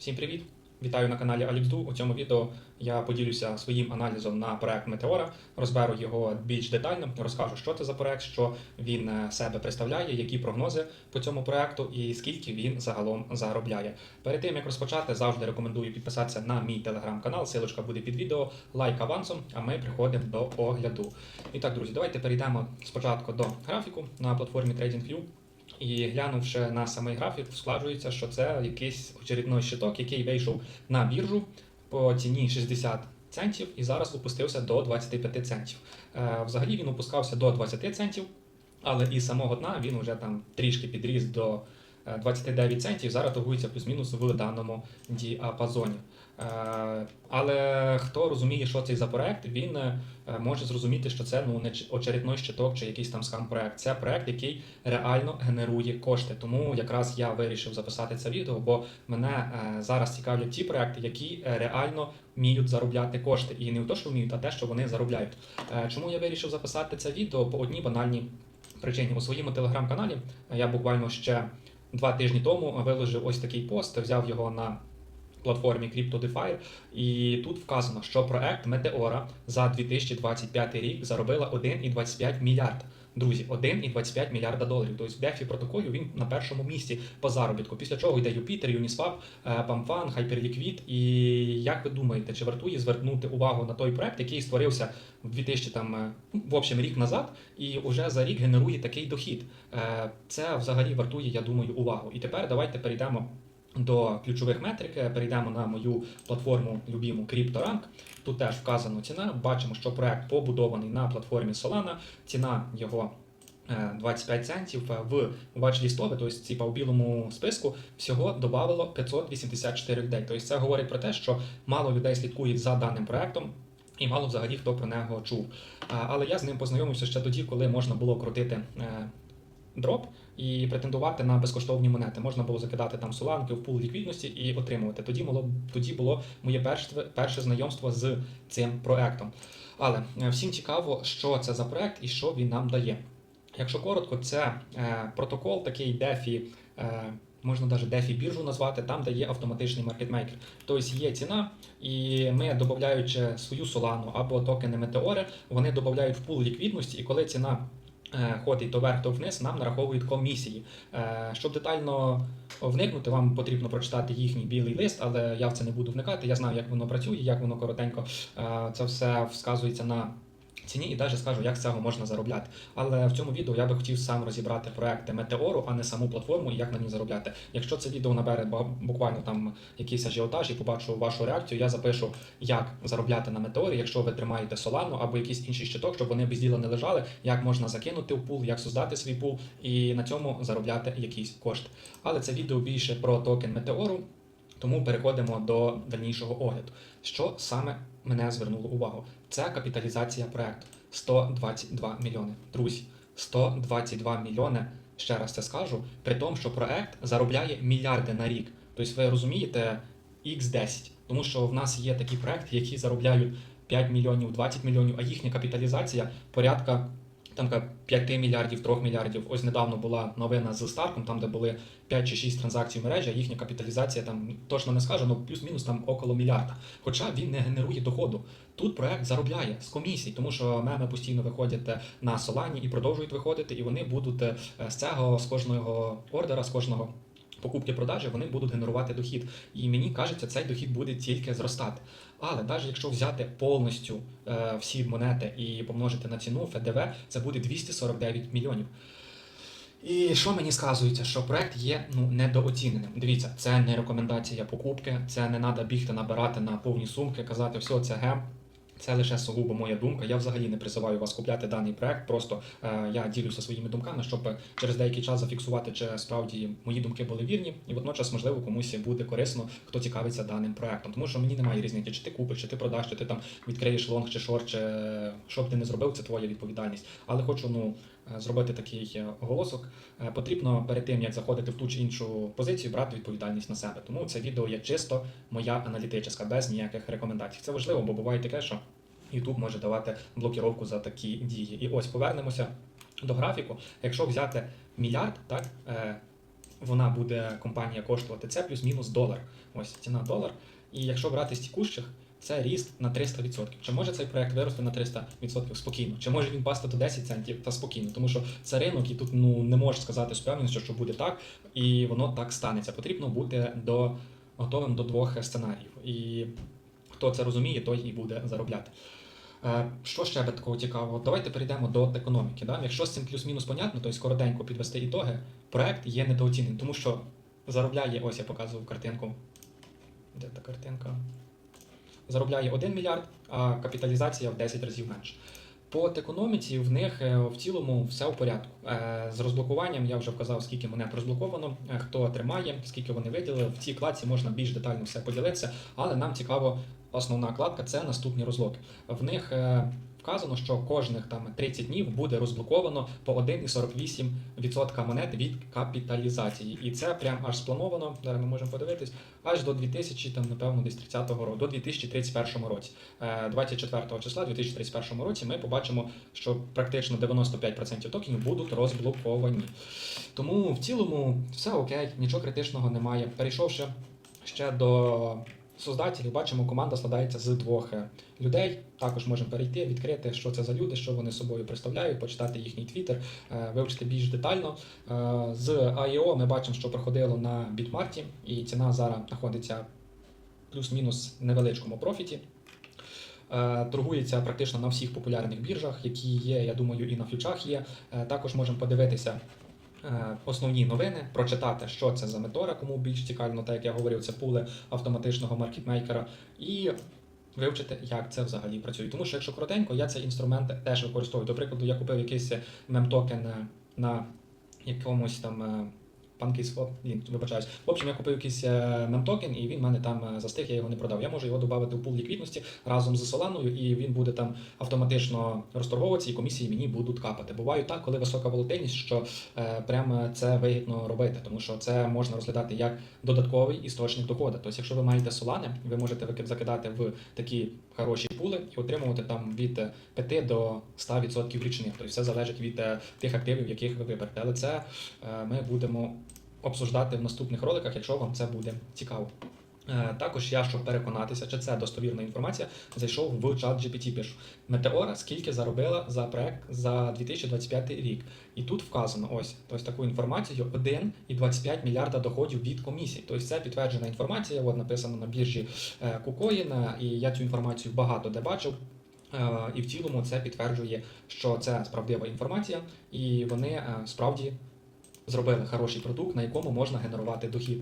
Всім привіт! Вітаю на каналі Аліксду. У цьому відео я поділюся своїм аналізом на проект Метеора, розберу його більш детально, розкажу, що це за проект, що він е, себе представляє, які прогнози по цьому проекту і скільки він загалом заробляє. Перед тим як розпочати, завжди рекомендую підписатися на мій телеграм-канал. Силочка буде під відео, лайк авансом. А ми приходимо до огляду. І так, друзі, давайте перейдемо спочатку до графіку на платформі TradingView. І глянувши на самий графік, складується, що це якийсь очередний щиток, який вийшов на біржу по ціні 60 центів і зараз опустився до 25 центів. Е, взагалі він опускався до 20 центів, але із самого дна він вже там трішки підріс до 29 центів. Зараз торгується плюс-мінус в даному діапазоні. Е, Але хто розуміє, що це за проект, він е, може зрозуміти, що це ну не очередний щиток чи якийсь там скам проект. Це проект, який реально генерує кошти. Тому якраз я вирішив записати це відео, бо мене е, зараз цікавлять ті проекти, які е, реально вміють заробляти кошти. І не те, що вміють, а те, що вони заробляють. Е, Чому я вирішив записати це відео по одній банальній причині. У своєму телеграм-каналі е, я буквально ще два тижні тому виложив ось такий пост, взяв його на платформі CryptoDeFi, і тут вказано, що проект Метеора за 2025 рік заробила 1,25 мільярда. Друзі, 1,25 мільярда доларів. Тобто в DeFi протоколі він на першому місці по заробітку. Після чого йде Юпітер, е, PAMFAN, Hyperliquid. І як ви думаєте, чи вартує звернути увагу на той проект, який створився в 2000 там, е, ну, в общем, рік назад, і вже за рік генерує такий дохід? Е, Це взагалі вартує, я думаю, увагу. І тепер давайте перейдемо до ключових метрик. Е, Перейдемо на мою платформу любіму CryptoRank. Тут теж вказано ціна. Бачимо, що проект побудований на платформі Solana. Ціна його е, 25 центів Е, в watch-лістове, тобто типа у білому списку, всього додавало 584 людей. Тобто це говорить про те, що мало людей слідкують за даним проектом. І мало взагалі хто про нього чув. Але я з ним познайомився ще тоді, коли можна було крутити е, дроп і претендувати на безкоштовні монети. Можна було закидати там соланки в пул ліквідності і отримувати. Тоді було, тоді було моє перше, перше знайомство з цим проектом. Але е, всім цікаво, що це за проект і що він нам дає. Якщо коротко, це е, протокол такий DeFi, е, можна навіть DeFi біржу назвати, там де є автоматичний маркетмейкер. Тобто є ціна, і ми, додаючи свою солану або токени метеори, вони додають в пул ліквідності, і коли ціна ходить то вверх, то вниз, нам нараховують комісії. Е, Щоб детально вникнути, вам потрібно прочитати їхній білий лист, але я в це не буду вникати. Я знаю, як воно працює, як воно коротенько. Е, Це все вказується на ціні і навіть скажу, як з цього можна заробляти. Але в цьому відео я би хотів сам розібрати проекти Метеору, а не саму платформу і як на ній заробляти. Якщо це відео набере буквально там якийсь ажіотаж і побачу вашу реакцію, я запишу, як заробляти на метеорі, якщо ви тримаєте Солану або якийсь інший щиток, щоб вони без діла не лежали, як можна закинути в пул, як создати свій пул і на цьому заробляти якісь кошти. Але це відео більше про токен Метеору. Тому переходимо до дальнішого огляду. Що саме мене звернуло увагу? Це капіталізація проекту 122 мільйони. Друзі, 122 мільйони. Ще раз це скажу, при тому, що проект заробляє мільярди на рік. Тобто, ви розумієте, X10. Тому що в нас є такі проекти, які заробляють 5 мільйонів, 20 мільйонів, а їхня капіталізація порядка там ка 5 мільярдів, 3 мільярдів. Ось недавно була новина з Старком, там де були 5 чи 6 транзакцій в мережі, їхня капіталізація там точно не скажу, але плюс-мінус там около мільярда. Хоча він не генерує доходу. Тут проект заробляє з комісій, тому що меми постійно виходять е, на Солані і продовжують виходити, і вони будуть е, з цього, з кожного ордера, з кожного. Покупки продажі вони будуть генерувати дохід, і мені кажеться, цей дохід буде тільки зростати. Але навіть якщо взяти повністю е, всі монети і помножити на ціну ФДВ, це буде 249 мільйонів. І що мені сказується, що проект є ну недооціненим. Дивіться, це не рекомендація покупки, це не треба бігти набирати на повні сумки, казати, все, це гем. Це лише сугубо моя думка. Я взагалі не призиваю вас купляти даний проект. Просто е, я ділюся своїми думками, щоб через деякий час зафіксувати, чи справді мої думки були вірні, і водночас, можливо, комусь буде корисно, хто цікавиться даним проектом. Тому що мені немає різниці, чи ти купиш, чи ти продаш, чи ти там відкриєш лонг чи шорт, чи що б ти не зробив, це твоя відповідальність. Але хочу ну е, зробити такий е, оголосок. Е, Потрібно перед тим як заходити в ту чи іншу позицію, брати відповідальність на себе. Тому це відео є чисто моя аналітична, без ніяких рекомендацій. Це важливо, бо буває таке, що YouTube може давати блокіровку за такі дії. І ось повернемося до графіку. Якщо взяти мільярд, так е, вона буде компанія коштувати це плюс-мінус долар. Ось ціна долар. І якщо брати з тікущих, це ріст на 300%. Чи може цей проект вирости на 300% спокійно? Чи може він пасти до 10 центів та спокійно? Тому що це ринок, і тут ну не можеш сказати з певністю, що буде так, і воно так станеться. Потрібно бути до готовим до двох сценаріїв. І хто це розуміє, той і буде заробляти. Е, Що ще би такого цікавого? Давайте перейдемо до економіки. Да? Якщо з цим плюс-мінус понятно, то й скоротенько підвести ітоги, проект є недооцінений, тому що заробляє, ось я показував картинку. Де та картинка? Заробляє 1 мільярд, а капіталізація в 10 разів менше. По економіці в них е, в цілому все в порядку. Е, З розблокуванням я вже вказав, скільки монет розблоковано, е, хто тримає, скільки вони виділили. В цій кладці можна більш детально все поділитися, але нам цікаво, основна кладка це наступні розлоки. В них вказано, що кожних там 30 днів буде розблоковано по 1,48% монет від капіталізації. І це прям аж сплановано. Зараз ми можемо подивитись аж до 2000, там напевно, десь 30-го року, до 2031 році. Е, 24 числа 2031 році ми побачимо, що практично 95% токенів будуть розблоковані. Тому в цілому все окей, нічого критичного немає. Перейшовши ще до создателів, бачимо, команда складається з двох е, людей. Також можемо перейти, відкрити, що це за люди, що вони собою представляють, почитати їхній твіттер, е, вивчити більш детально. Е, З IEO ми бачимо, що проходило на бітмарті, і ціна зараз знаходиться плюс-мінус невеличкому профіті. Торгується практично на всіх популярних біржах, які є, я думаю, і на фьючах є. Також можемо подивитися основні новини, прочитати, що це за метора, кому більш цікаво, так як я говорив, це пули автоматичного маркетмейкера, і вивчити, як це взагалі працює. Тому що, якщо коротенько, я цей інструмент теж використовую. До прикладу, я купив якийсь мемтокен е, на якомусь там. PancakeSwap, ні, вибачаюсь. В общем, я купив якийсь е, мемтокен, і він в мене там е, застиг, я його не продав. Я можу його додати в пул ліквідності разом з Соланою, і він буде там автоматично розторговуватися, і комісії мені будуть капати. Буває так, коли висока волатильність, що е, прямо це вигідно робити, тому що це можна розглядати як додатковий істочник доходу. Тобто, якщо ви маєте солани, ви можете закидати в такі хороші пули і отримувати там від е, 5 до 100% річних. Тобто все залежить від е, тих активів, яких ви виберете. Але це е, ми будемо обсуждати в наступних роликах, якщо вам це буде цікаво. Е, Також я, щоб переконатися, чи це достовірна інформація, зайшов в чат GPT, пишу. Метеора скільки заробила за проект за 2025 рік. І тут вказано ось ось таку інформацію: 1,25 мільярда доходів від комісій. Тобто це підтверджена інформація, от написано на біржі е, KuCoin, і я цю інформацію багато де бачив. Е, І в цілому це підтверджує, що це справдива інформація, і вони справді зробили хороший продукт, на якому можна генерувати дохід.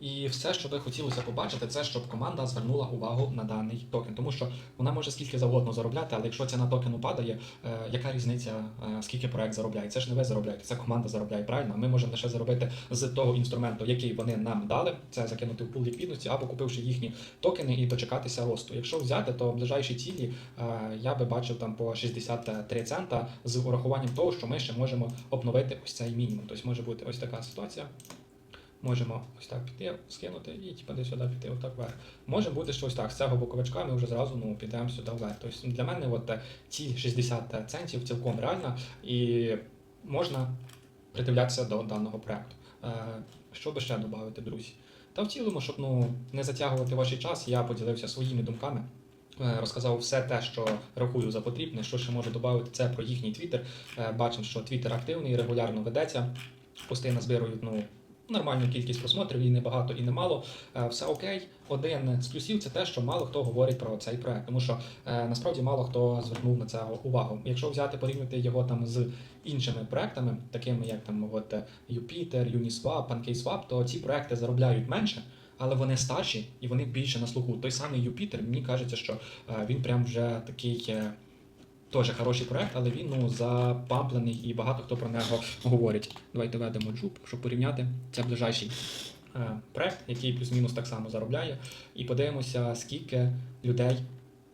І все, що би хотілося побачити, це щоб команда звернула увагу на даний токен, тому що вона може скільки завгодно заробляти, але якщо ціна токену падає, е, яка різниця, е, скільки проект заробляє? Це ж не ви заробляєте, це команда заробляє правильно. Ми можемо лише заробити з того інструменту, який вони нам дали, це закинути в пул ліквідності, або купивши їхні токени і дочекатися росту. Якщо взяти, то ближайші цілі е, я би бачив там по 63 цента з урахуванням того, що ми ще можемо обновити ось цей мінімум. Тобто може бути ось така ситуація. Можемо ось так піти, скинути і типу, десь сюди піти, отак вверх. Може бути що ось так. З цього боковичка ми вже зразу ну, підемо сюди вверх. Тобто для мене от, е, ці 60 центів цілком реально і можна придивлятися до даного проекту. Е, що би ще додати, друзі? Та в цілому, щоб ну, не затягувати ваш час, я поділився своїми думками. е, Розказав все те, що рахую за потрібне, що ще можу додати, це про їхній твіттер. Е, Бачимо, що твіттер активний, регулярно ведеться. Пости назбирують ну, нормальну кількість просмотрів, і не багато, і не мало. Е, Все окей. Один з плюсів це те, що мало хто говорить про цей проект, тому що е, насправді мало хто звернув на це увагу. Якщо взяти порівняти його там з іншими проектами, такими як там от е, Jupyter, Uniswap, PancakeSwap, то ці проекти заробляють менше. Але вони старші і вони більше на слуху. Той самий Юпітер, мені кажеться, що він прям вже такий теж хороший проект, але він ну запамплений і багато хто про нього говорить. Давайте ведемо джуп, щоб порівняти. Це ближайший е, проект, який плюс-мінус так само заробляє. І подивимося, скільки людей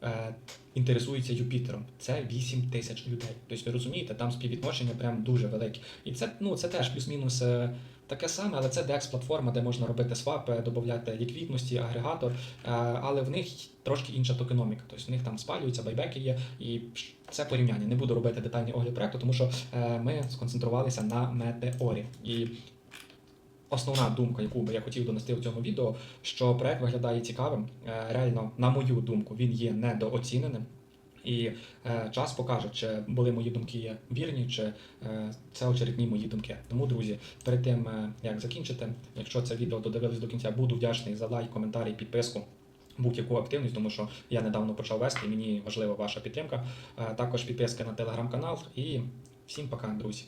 е, інтересується Юпітером. Це 8 тисяч людей. Тобто ви розумієте, там співвідношення прям дуже велике. І це, ну, це теж плюс-мінус. е, Таке саме, але це DEX-платформа, де можна робити свапи, додати ліквідності, агрегатор, е, але в них трошки інша токеноміка. Тобто в них там спалюються, байбеки є, і це порівняння. Не буду робити детальний огляд проекту, тому що е, ми сконцентрувалися на метеорі. І основна думка, яку би я хотів донести в цьому відео, що проект виглядає цікавим. Е, Реально, на мою думку, він є недооціненим. І е, час покаже, чи були мої думки вірні, чи е, це очередні мої думки. Тому, друзі, перед тим е, як закінчити, якщо це відео додивились до кінця, буду вдячний за лайк, коментарі, підписку. Будь-яку активність, тому що я недавно почав вести, і мені важлива ваша підтримка. Е, Також підписка на телеграм-канал і всім пока, друзі.